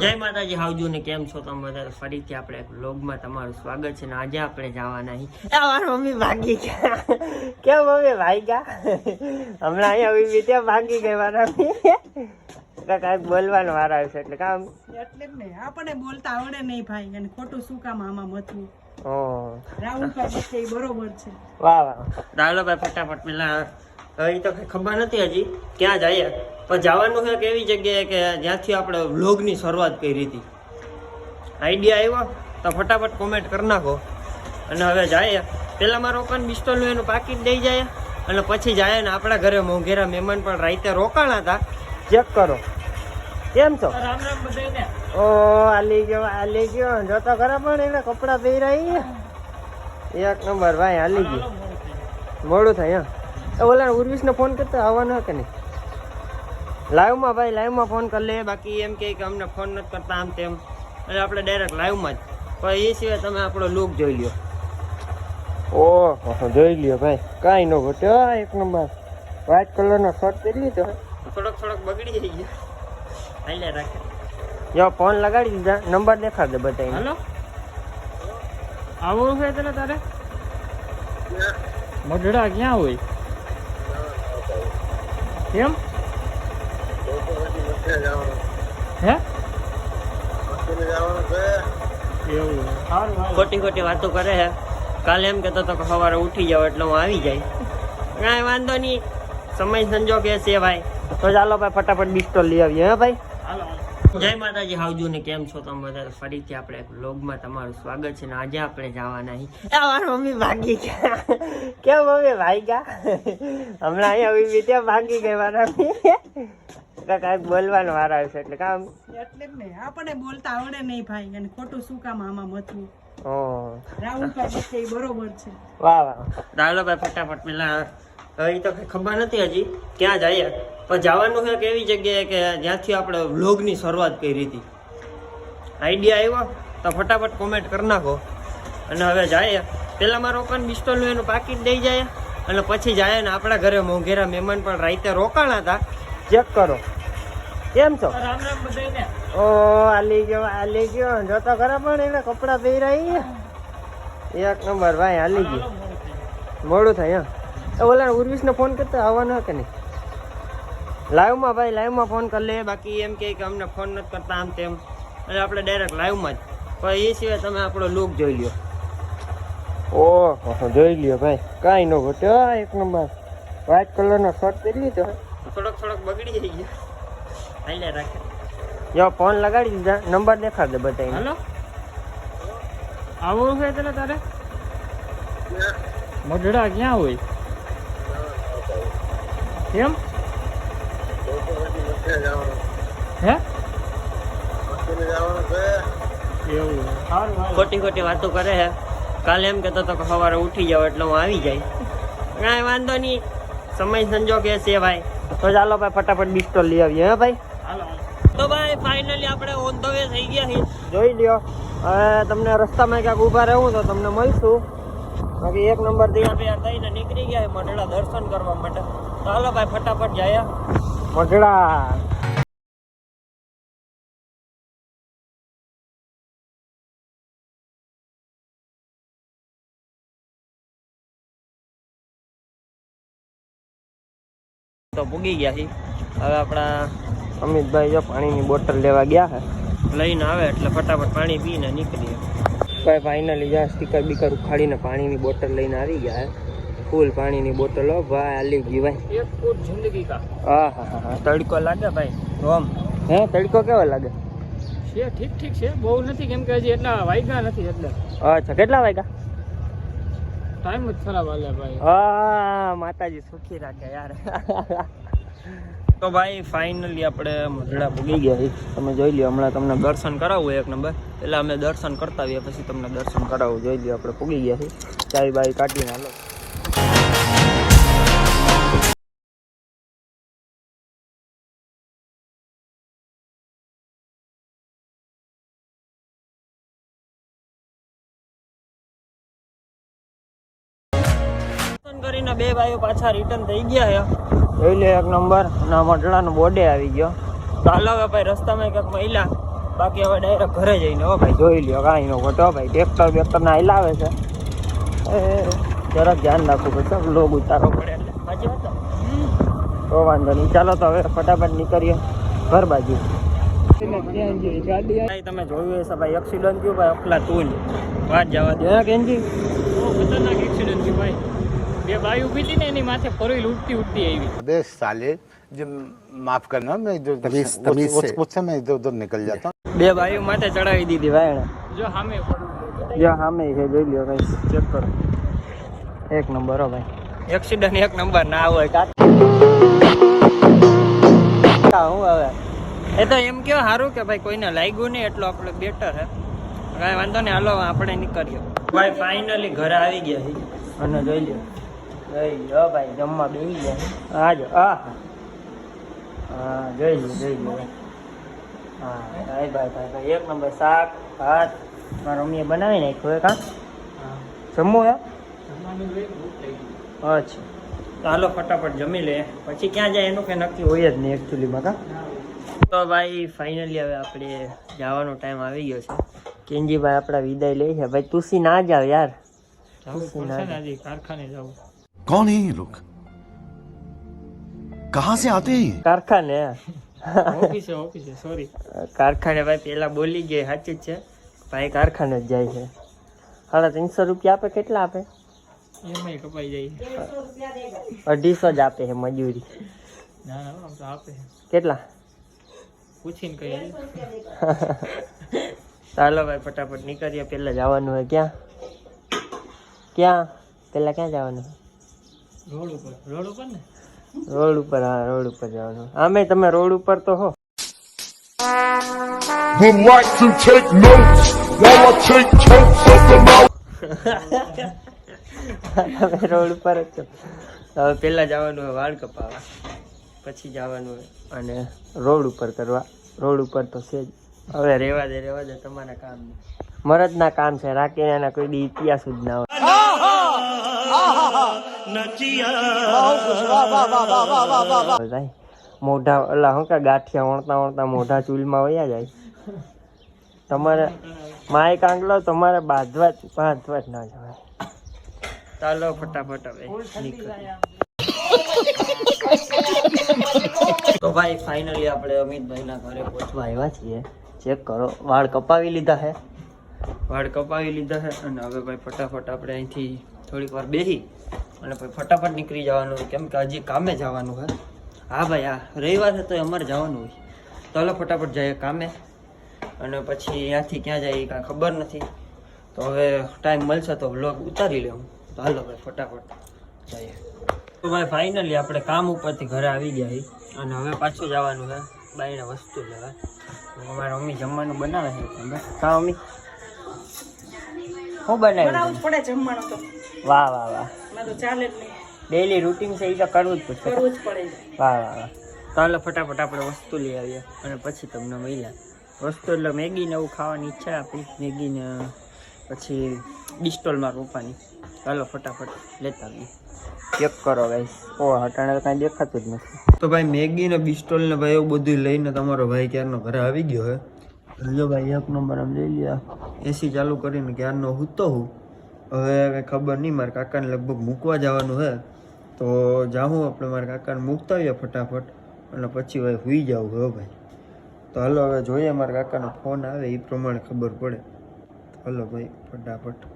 જય માતાજી હાવજુ ને કેમ છો તમે બધા? ફરીથી આપણે એક વ્લોગમાં તમારું સ્વાગત છે ને આજે આપણે જવાના અહીં અમારી મમ્મી ભાગી ગયા. કેમ મમ્મી ભાઈ ગયા? હમણાં અહીંયા ઊભી ત્યાં ભાગી ગઈ મારા કાંઈક બોલવાનો વાર આવશે એટલે કામ. એટલે જ આપણને બોલતા આવડે નહીં ભાઈ અને ખોટું શું કામ આમાં મથવું? એ બરોબર છે. વાહ વાહ. ચાલો ભાઈ ફટાફટ પેલા ઈ તો ખબર નથી હજી. ક્યાં જઈએ? પણ જવાનું છે કે એવી જગ્યાએ કે જ્યાંથી આપણે વ્લોગની શરૂઆત કરી હતી? આઈડિયા આવ્યો તો ફટાફટ કોમેન્ટ કરી નાખો. અને હવે જાય પહેલાં મારો રોકાણ બિસ્ટોલનું એનું પાકીટ દઈ જાય અને પછી જાય ને આપણા ઘરે મોંઘેરા મહેમાન પણ રાતે રોકાણા હતા. ચેક કરો. કેમ છો? રામ રામ બધાને ઓ આલી ગયો આલી ગયો. જોતો ખરા પણ એને કપડાં પહેરાઈ એક નંબર ભાઈ આલી ગયો. મોડું થાય હા. ઓલા ઉર્વિશને ફોન કરતા આવવાનો કે નહીં? લાઈવમાં ભાઈ લાઈવમાં ફોન કરી લે. બાકી એમ કહે કે અમને ફોન નથી કરતા આમ તેમ. એટલે આપણે ડાયરેક્ટ લાઈવમાં જ. પણ એ સિવાય તમે આપણો લુક જોઈ લ્યો. ઓહો જોઈ લ્યો ભાઈ. કાંઈ ન ઘટ્યો એક નંબર. વ્હાઈટ કલરનો શર્ટ પહેરી લીધો. થોડોક થોડોક બગડી જઈ ગયો. હાલે રાખે. જો ફોન લગાડી દીધા. નંબર દેખાડ દે બતાવીને હલો? આવું છે તને તારે? મઢડા ક્યાં હોય? કેમ હે? ખોટી ખોટી વાતો કરે છે કાલે એમ કહેતો તો સવારે ઉઠી જાવ એટલે હું આવી જાય. કાંઈ વાંધો નહીં. સમય સંજોગ એ છે ભાઈ. તો ચાલો ભાઈ ફટાફટ બિસ્ટોલ લઈ આવીએ હે ભાઈ. જય માતાજી હાવજુ ને કેમ છો તમે બધા? ફરીથી આપણે એક વ્લોગમાં તમારું સ્વાગત છે ને આજે આપણે જવાના અહીં અમારી મમ્મી ભાગી ગયા. કેમ મમ્મી ભાઈ ગયા? હમણાં અહીંયા ત્યાં ભાગી ગયા મારા કાંઈક બોલવાનો વાર આવશે એટલે કામ? એટલે જ ને આપણે બોલતા આવડે નહીં ભાઈ અને ખોટું શું કામ આમાં મથવું? ઓહ રાહુલ ભાઈ છે એ બરોબર છે. વાહ વાહ. ચાલો ભાઈ ફટાફટ પેલા હવે તો કઈ ખબર નથી હજી ક્યાં જઈએ પણ જવાનું છે કે એવી જગ્યાએ કે જ્યાંથી આપણે વ્લોગની શરૂઆત કરી હતી. આઈડિયા આવ્યો તો ફટાફટ કોમેન્ટ કરી નાખો. અને હવે જાય. પેલા મારો રોકાણ બિસ્ટોલનું એનું પાકીટ દઈ જાય. અને પછી જાય ને આપણા ઘરે મોંઘેરા મહેમાન પણ રાતે રોકાણા હતા. ચેક કરો. કેમ છો? રામ રામ ઓ આલી ગયો આલી ગયો. જોતો ખરા પણ એને કપડા પહેરાઈ એક નંબર ભાઈ હાલી ગયો. મોડું થાય હા. એ ઓલા ઉર્વિશને ફોન કરતા આવવાનો કે નહીં? લાઈવમાં ભાઈ લાઈવમાં ફોન કરી લે. બાકી એમ કહે કે અમને ફોન નથી કરતા આમ તેમ. એટલે આપણે ડાયરેક્ટ લાઈવમાં જ. પણ એ સિવાય તમે આપણો લુક જોઈ લ્યો. ઓહો જોઈ લ્યો ભાઈ. કાંઈ ન ઘટ્યો એક નંબર. વ્હાઈટ કલરનો શર્ટ પહેરી લીધો થોડોક થોડોક બગડી જઈ ગયો હાલે રાખે. જો ફોન લગાડી દીધા. નંબર દેખાડ દે બતાવીને હેલો? આવું છે તને તારે? મઢડા ક્યાં હોય? કેમ? હે? એવું ખોટી ખોટી વાતો કરે હે કાલે એમ કહેતો તો સવારે ઉઠી જાવ એટલે હું આવી જાય. કાંઈ વાંધો નહીં. સમય સંજોગ એ છે ભાઈ. તો ચાલો ભાઈ ફટાફટ બિસ્ટોલ લઈ આવીએ હે ભાઈ? હાલો તો ભાઈ ફાઇનલી આપણે ઓન ધ વે થઈ ગયા છીએ. જોઈ લ્યો. હવે તમને રસ્તામાં ક્યાંક ઊભા રહેવું તો તમને મળશું. બાકી એક નંબરથી તૈયાર થઈને નીકળી ગયા છે મઢડા દર્શન કરવા માટે. તો હાલો ભાઈ ફટાફટ જાય મઢડા તો પૂગી ગયા છીએ. હવે આપણા અમિતભાઈ જો પાણીની બોટલ લેવા ગયા છે લઈને આવે એટલે ફટાફટ પાણી પીને નીકળીએ. ભાઈ ફાઇનલી જ્યાં સ્ટીકર બીકર ઉખાડીને પાણીની બોટલ લઈને આવી ગયા છે ફૂલ પાણીની બોટલો ભાઈ હાલી ગઈ ભાઈ. એક ફૂટ જિંદગી કા. હા હા હા હા. તડકો લાગે ભાઈ? રોમ હે તડકો કેવો લાગે? છે ઠીક ઠીક છે. બહુ નથી કેમ કે હજી એટલા વાગ્યા નથી એટલે. અચ્છા કેટલા વાગ્યા ટાઈમ જ ખરાબ હાલે ભાઈ. હા માતાજી સુખી રાખે યાર. તો ભાઈ ફાઇનલી આપણે મઢડા પૂગી ગયા તમે જોઈ લ્યો, હમણાં તમને દર્શન કરાવવું એક નંબર. એટલે અમે દર્શન કરતા આવીએ, પછી તમને દર્શન કરાવવું જોઈ લ્યો, આપણે પૂગી ગયા છીએ. ચાય બાય કાઢીને હાલો. કરીને બે ભાઈઓ પાછા રિટર્ન થઈ ગયા છે. જોઈ લે એક નંબર ના મઢડાનો બોર્ડે આવી ગયો. ચાલો હવે ભાઈ રસ્તામાં ક્યાંક મહિલા બાકી હવે ડાયરેક્ટ ઘરે જઈને હો ભાઈ જોઈ લ્યો કાંઈ નો ખોટો ભાઈ ટ્રેક્ટર બેક્ટર ના લાવે છે. એ જરાક ધ્યાન રાખવું પડશે લોગ ઉતારો પડે એટલે. સાચી વાત તો વાંધો નહીં. ચાલો તો હવે ફટાફટ નીકળીએ ઘર બાજુ. તમે જોયું હશે ભાઈ એક્સિડન્ટ થયું ભાઈ અકલા તું વાત જવા દે. ખતરનાક એક્સિડન્ટ થયું ભાઈ. બે બાઈ ઊભી હતી ને એની માથે ફોરવ્હીલ ઉડતી ઉડતી આવી अबे साले जब माफ करना मैं इधर तमीज- वो- तमीज वो- से। उससे मैं इधर उधर निकल जाता हूँ બે ભાઈઓ માથે ચડાવી દીધી ભાઈ જો સામે પડવું જો સામે છે જોઈ લ્યો ભાઈ ચેક કરો એક નંબર હો ભાઈ એક્સિડન્ટ એક નંબર ના હોય કા કા હું હવે એ તો એમ કેવું સારું કે ભાઈ કોઈને લાગ્યું નહીં એટલું આપણે બેટર હે કાંઈ વાંધો નહીં હાલો આપણે નીકળીએ ભાઈ ફાઇનલી ઘરે આવી ગયા છે અને જોઈ લ્યો જોઈ લ્યો ભાઈ જમવા બેસી ગયા. આ જો આ હા જોઈ લ્યો જોઈ લ્યો હા ભાઈ ભાઈ ભાઈ ભાઈ એક નંબર શાક ભાત. મારા મમ્મીએ બનાવી નાખ્યું હે. કાં જમવું હે? અચ્છા. ચાલો ફટાફટ જમી લે. પછી ક્યાં જાય એનું કંઈ નક્કી હોય જ નહીં એકચ્યુઅલીમાં કા? તો ભાઈ ફાઇનલી હવે આપણે જવાનો ટાઈમ આવી ગયો છે. કેનજીભાઈ આપણા વિદાય લે છે. ભાઈ તુસી ના જાવ યાર. તુસી ના કારખાને જવું कौन है ये लोग कहाँ से आते हैं ये કારખાને ઓફિસે ઓફિસે સોરી કારખાને ભાઈ પેલા બોલી ગઈ સાચી જ છે ભાઈ કારખાને જ જાય છે સાડા ત્રણસો રૂપિયા આપે કેટલા આપે એમાંય કપાઈ જાય અઢીસો જ આપે છે મજૂરી ના ના આમ તો આપે કેટલા પૂછીને કહીએ ચાલો ભાઈ ફટાફટ નીકળીએ પહેલા જવાનું હોય ક્યાં ક્યાં પહેલા ક્યાં જવાનું રોડ ઉપર. રોડ ઉપર ને? રોડ ઉપર હા રોડ ઉપર જવાનું. આમે તમે રોડ ઉપર તો હો. તમે રોડ ઉપર જ છો. હવે પહેલા જવાનું હોય વાળ કપાવવા પછી જવાનું હોય અને રોડ ઉપર કરવા. રોડ ઉપર તો છે જ. હવે રેવા દે રેવા દે તમારા કામ મરદના કામ છે. રાખીને એના કોઈ દી ઇતિહાસ જ ના હોય. ભાઈ મોઢા એટલે હું કે ગાંઠિયા વણતા વણતા મોઢા ચૂલમાં વયા જાય. તમારે માય કાંગલો તમારે બાંધવા જ બાંધવા જ ના જવાય. ચાલો ફટાફટ હવે તો ભાઈ ફાઇનલી આપણે અમિતભાઈના ઘરે પહોંચવા આવ્યા છીએ. ચેક કરો વાળ કપાવી લીધા છે વાળ કપાવી લીધા છે અને હવે ભાઈ ફટાફટ આપણે અહીંથી થોડીક વાર બેસી અને પછી ફટાફટ નીકળી જવાનું હોય. કેમ કે હજી કામે જવાનું હોય. હા ભાઈ હા. રવિવાર તો અમારે જવાનું હોય. ચાલો ફટાફટ જઈએ કામે. અને પછી અહીંયાથી ક્યાં જાય એ કાંઈ ખબર નથી. તો હવે ટાઈમ મળશે તો વ્લોગ ઉતારી લેવું. તો હાલો ભાઈ ફટાફટ જઈએ. તો ભાઈ ફાઇનલી આપણે કામ ઉપરથી ઘરે આવી ગયા અને હવે પાછું જવાનું છે. બાઈને વસ્તુ લેવા. અમારે મમ્મી જમવાનું બનાવે છે. તમે કા મમ્મી. હું બનાવી બનાવવું પડે જમવાનું તો. વાહ વાહ વાહ. ના તો ચાલે જ નહીં. ડેલી રૂટીન છે એ તો કરવું જ પડશે. કરવું જ પડે. વાહ વાહ વાહ. ચાલો ફટાફટ આપણે વસ્તુ લઈ આવીએ. અને પછી તમને મળ્યા વસ્તુ એટલે મેગીને એવું ખાવાની ઈચ્છા આપણી મેગીને પછી ડિસ્ટોલમાં રોપવાની. ચાલો ફટાફટ લેતા આવીએ. ચેક કરો ભાઈ ઓ હટાણે તો કાંઈ દેખાતું જ નથી. તો ભાઈ મેગી ને બિસ્ટોલ ને ભાઈ એવું બધું લઈને તમારો ભાઈ ક્યારનો ઘરે આવી ગયો હે. જો ભાઈ એક નંબર આમ લઈ લ્યા. એસી ચાલુ કરીને ક્યારનો હૂતો હું. હવે કંઈ ખબર નહીં, મારા કાકાને લગભગ મૂકવા જવાનું હે. તો જાઉં આપણે, મારા કાકાને મૂકતા આવીએ ફટાફટ. અને પછી હવે સુઈ જાઉં હો ભાઈ. તો હલો, હવે જોઈએ મારા કાકાનો ફોન આવે એ પ્રમાણે ખબર પડે. હલો ભાઈ, ફટાફટ.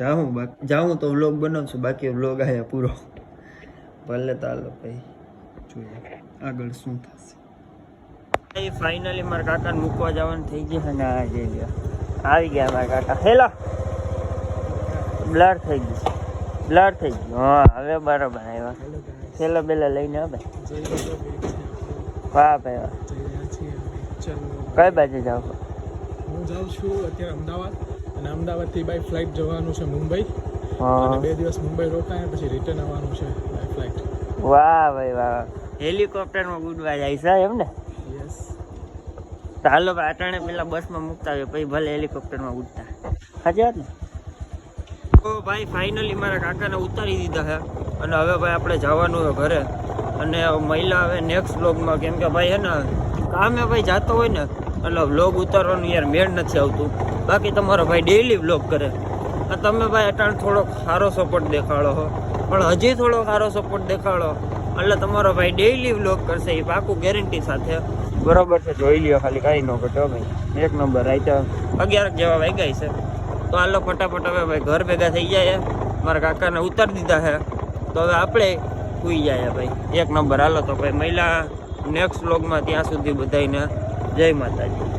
જાઉં બાકી, જાઉં તો વ્લોગ બનાવશું, બાકી વ્લોગ આવ્યા પૂરો. ભલે તો હાલો ભાઈ, જોઈએ આગળ શું થશે. ફાઇનલી મારા કાકાને મૂકવા જવાનું થઈ ગયા અને આ જઈ ગયા આવી ગયા મારા કાકા. હેલો! બ્લર થઈ ગયું. બ્લર થઈ ગયું. હા હવે બરાબર આવ્યા. છેલ્લો બેલા લઈને આવે વાહ ભાઈ વાહ. કઈ બાજુ જાવ હું જાઉં છું અત્યારે અમદાવાદ. અને અમદાવાદથી બાય ફ્લાઇટ જવાનું છે મુંબઈ. અને બે દિવસ મુંબઈ રોકાય પછી રિટર્ન આવવાનું છે બાય ફ્લાઇટ વાહ ભાઈ વાહ. હેલિકોપ્ટરમાં ઉડવા જાય છે એમ ને? હાલો અટાણે પેલા બસમાં મૂકતા હોય પછી ભલે હેલિકોપ્ટરમાં ઉડતા. સાચી વાત ને? તો ભાઈ ફાઇનલી મારા કાકાને ઉતારી દીધા છે. અને હવે ભાઈ આપણે જવાનું હોય ઘરે. અને મહિલા હવે નેક્સ્ટ બ્લોગમાં કેમ કે ભાઈ હે ને, કામે ભાઈ જતો હોય ને, એટલે વ્લોગ ઉતારવાનું યાર મેળ નથી આવતું. બાકી તમારો ભાઈ ડેઈલી વ્લોગ કરે. તમે ભાઈ અટાણ થોડોક સારો સપોર્ટ દેખાડો હો. પણ હજી થોડો સારો સપોર્ટ દેખાડો. એટલે તમારો ભાઈ ડેઈલી વ્લોગ કરશે, એ પાકું ગેરંટી સાથે. બરોબર છે, જોઈ લ્યો, ખાલી કાંઈ ન ઘટો ભાઈ. એક નંબર રાઈટ અગિયાર જેવા વાગ્યા છે. તો હાલો ફટાફટ હવે ભાઈ ઘર ભેગા થઈ જાય મારા કાકાને ઉતારી દીધા છે. તો હવે આપણે સુઈ જાય ભાઈ. એક નંબર. હાલો તો ભાઈ મહિલા નેક્સ્ટ વ્લોગમાં ત્યાં સુધી બધાને જય માતાજી.